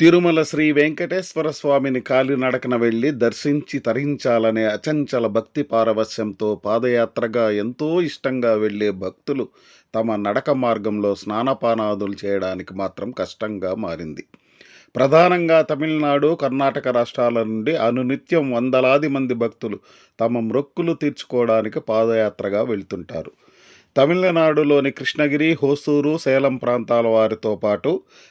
తిరుమల శ్రీ వెంకటేశ్వర స్వామిని కాలినడకన వెళ్ళి దర్శించి తరించాలనే అచంచల భక్తి పారవశ్యంతో పాదయాత్రగా ఎంతో ఇష్టంగా వెళ్ళే భక్తులు తమ నడక మార్గంలో స్నానపానాదులు చేయడానికి మాత్రం కష్టంగా మారింది. ప్రధానంగా తమిళనాడు కర్ణాటక రాష్ట్రాల నుండి అనునిత్యం వందలాది మంది భక్తులు తమ మొక్కులు తీర్చుకోవడానికి పాదయాత్రగా వెళ్తుంటారు. తమిళనాడులోని కృష్ణగిరి హోసూరు సేలం ప్రాంతాల వారితో పాటు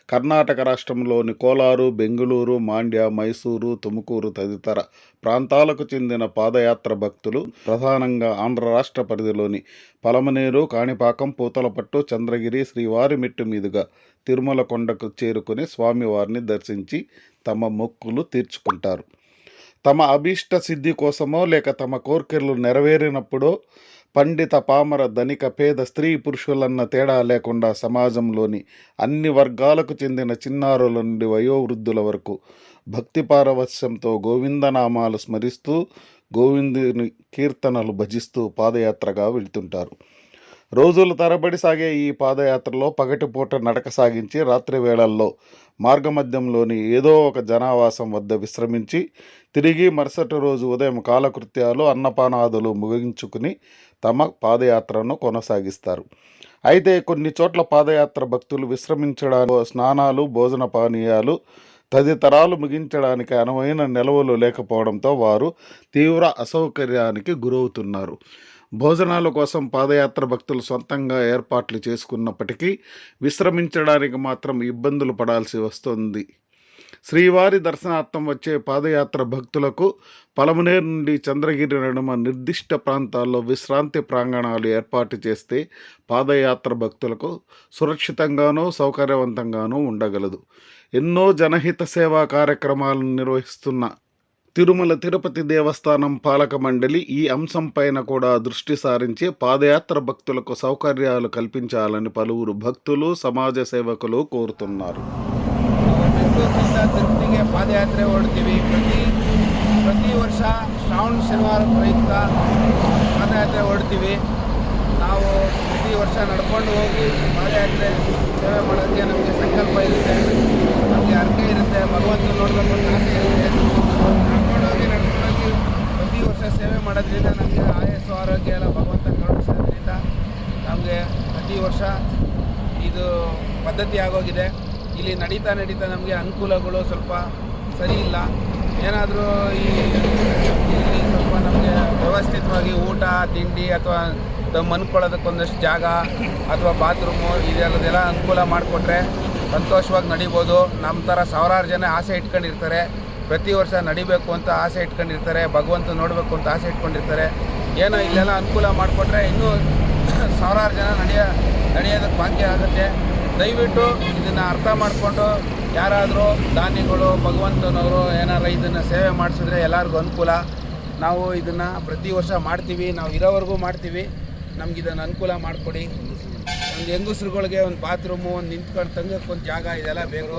కర్ణాటక రాష్ట్రంలోని కోలారు బెంగుళూరు మాండ్య మైసూరు తుముకూరు తదితర ప్రాంతాలకు చెందిన పాదయాత్ర భక్తులు ప్రధానంగా ఆంధ్ర రాష్ట్ర పరిధిలోని పలమనేరు కాణిపాకం పూతలపట్టు చంద్రగిరి శ్రీవారిమెట్టు మీదుగా తిరుమల కొండకు చేరుకుని స్వామివారిని దర్శించి తమ మొక్కులు తీర్చుకుంటారు. తమ అభీష్ట సిద్ధి కోసమో లేక తమ కోర్కెలు నెరవేరినప్పుడో పండిత పామర ధనిక పేద స్త్రీ పురుషులన్న తేడా లేకుండా సమాజంలోని అన్ని వర్గాలకు చెందిన చిన్నారుల నుండి వయోవృద్ధుల వరకు భక్తి పారవస్యంతో గోవిందనామాలు స్మరిస్తూ గోవిందుని కీర్తనలు భజిస్తూ పాదయాత్రగా వెళ్తుంటారు. రోజుల తరబడి సాగే ఈ పాదయాత్రలో పగటిపూట నడక సాగించి రాత్రి వేళల్లో మార్గమధ్యంలోని ఏదో ఒక జనావాసం వద్ద విశ్రమించి తిరిగి మరుసటి రోజు ఉదయం కాలకృత్యాలు అన్నపానాదులు ముగించుకుని తమ పాదయాత్రను కొనసాగిస్తారు. అయితే కొన్ని చోట్ల పాదయాత్ర భక్తులు విశ్రమించడానికి స్నానాలు భోజన పానీయాలు తదితరాలు ముగించడానికి అనువైన నిల్వలు లేకపోవడంతో వారు తీవ్ర అసౌకర్యానికి గురవుతున్నారు. భోజనాల కోసం పాదయాత్ర భక్తులు సొంతంగా ఏర్పాట్లు చేసుకున్నప్పటికీ విశ్రమించడానికి మాత్రం ఇబ్బందులు పడాల్సి వస్తుంది. శ్రీవారి దర్శనార్థం వచ్చే పాదయాత్ర భక్తులకు పలమనేరు నుండి చంద్రగిరి నడుమ నిర్దిష్ట ప్రాంతాల్లో విశ్రాంతి ప్రాంగణాలు ఏర్పాటు చేస్తే పాదయాత్ర భక్తులకు సురక్షితంగానూ సౌకర్యవంతంగానూ ఉండగలదు. ఎన్నో జనహిత సేవా కార్యక్రమాలను నిర్వహిస్తున్న తిరుమల తిరుపతి దేవస్థానం పాలక మండలి ఈ అంశంపైన కూడా దృష్టి సారించి పాదయాత్ర భక్తులకు సౌకర్యాలు కల్పించాలని పలువురు భక్తులు సమాజ సేవకులు కోరుతున్నారు ಬೆಂಗಳೂರಿನಿಂದ ತಿರುಪತಿಗೆ ಪಾದಯಾತ್ರೆ ಹೊರಡ್ತೀವಿ ಪ್ರತಿ ಪ್ರತಿ ವರ್ಷ ಶ್ರಾವಣ ಶನಿವಾರ ಪ್ರಯುಕ್ತ ಪಾದಯಾತ್ರೆ ಹೊರಡ್ತೀವಿ ನಾವು ಪ್ರತಿ ವರ್ಷ ನಡ್ಕೊಂಡು ಹೋಗಿ ಪಾದಯಾತ್ರೆ ಸೇವೆ ಮಾಡೋಕ್ಕೆ ನಮಗೆ ಸಂಕಲ್ಪ ಇರುತ್ತೆ. ನಮಗೆ ಅರ್ಥ ಇರುತ್ತೆ ಭಗವಂತ ನೋಡಬೇಕು ಅಂತ ಆಸೆ ಇರುತ್ತೆ. ನಡ್ಕೊಂಡೋಗಿ ನಡ್ಕೊಂಡೋಗಿ ಪ್ರತಿ ವರ್ಷ ಸೇವೆ ಮಾಡೋದ್ರಿಂದ ನಮಗೆ ಆಯಸ್ಸು, ಆರೋಗ್ಯ ಎಲ್ಲ ಭಗವಂತ ಕರುಣಿಸೋದ್ರಿಂದ ನಮಗೆ ಪ್ರತಿ ವರ್ಷ ಇದು ಪದ್ಧತಿ ಆಗೋಗಿದೆ. ಇಲ್ಲಿ ನಡೀತಾ ನಡೀತಾ ನಮಗೆ ಅನುಕೂಲಗಳು ಸ್ವಲ್ಪ ಸರಿ ಇಲ್ಲ. ಏನಾದರೂ ಈ ಇಲ್ಲಿ ಸ್ವಲ್ಪ ನಮಗೆ ವ್ಯವಸ್ಥಿತವಾಗಿ ಊಟ ತಿಂಡಿ ಅಥವಾ ದಮ್ ಅನ್ಕೊಳ್ಳೋದಕ್ಕೊಂದಷ್ಟು ಜಾಗ ಅಥವಾ ಬಾತ್ರೂಮು ಇದೆಲ್ಲದೆಲ್ಲ ಅನುಕೂಲ ಮಾಡಿಕೊಟ್ರೆ ಸಂತೋಷವಾಗಿ ನಡಿಬೋದು. ನಮ್ಮ ಥರ ಸಾವಿರಾರು ಜನ ಆಸೆ ಇಟ್ಕೊಂಡಿರ್ತಾರೆ. ಪ್ರತಿ ವರ್ಷ ನಡಿಬೇಕು ಅಂತ ಆಸೆ ಇಟ್ಕೊಂಡಿರ್ತಾರೆ. ಭಗವಂತ ನೋಡಬೇಕು ಅಂತ ಆಸೆ ಇಟ್ಕೊಂಡಿರ್ತಾರೆ. ಏನೋ ಇಲ್ಲೆಲ್ಲ ಅನುಕೂಲ ಮಾಡಿಕೊಟ್ರೆ ಇನ್ನೂ ಸಾವಿರಾರು ಜನ ನಡೆಯ, ನಡೆಯೋದಕ್ಕೆ ಭಾಗ್ಯ ಆಗುತ್ತೆ. ದಯವಿಟ್ಟು ಇದನ್ನು ಅರ್ಥ ಮಾಡಿಕೊಂಡು ಯಾರಾದರೂ ದಾನಿಗಳು ಭಗವಂತನವರು ಏನಾರ ಇದನ್ನು ಸೇವೆ ಮಾಡಿಸಿದ್ರೆ ಎಲ್ಲರಿಗೂ ಅನುಕೂಲ. ನಾವು ಇದನ್ನು ಪ್ರತಿ ವರ್ಷ ಮಾಡ್ತೀವಿ ನಾವು ಇರೋವರೆಗೂ ಮಾಡ್ತೀವಿ ನಮ್ಗೆ ಇದನ್ನು ಅನುಕೂಲ ಮಾಡಿಕೊಡಿ ಒಂದು ಹೆಂಗಸ್ರುಗಳಿಗೆ ಒಂದು ಬಾತ್ರೂಮು ಒಂದು ನಿಂತ್ಕೊಂಡು ತಂಗಕ್ಕೆ ಒಂದು ಜಾಗ ಇದೆಲ್ಲ ಬೇಕು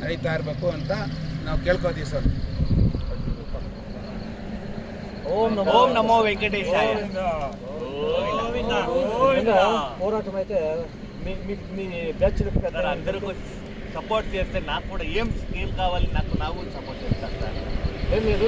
ನಡೀತಾ ಇರಬೇಕು ಅಂತ ನಾವು ಕೇಳ್ಕೊತೀವಿ ಸರ್ ఓం నమో ఓం నమో వెంకటేశాయ గోవింద గోవింద పోరాటం అయితే మీ మీ మీ బ్యాచ్ సార్ అందరూ సపోర్ట్ చేస్తే నాకు కూడా ఏం స్కిల్ కావాలి నాకు నాకు సపోర్ట్ చేస్తారు మీరు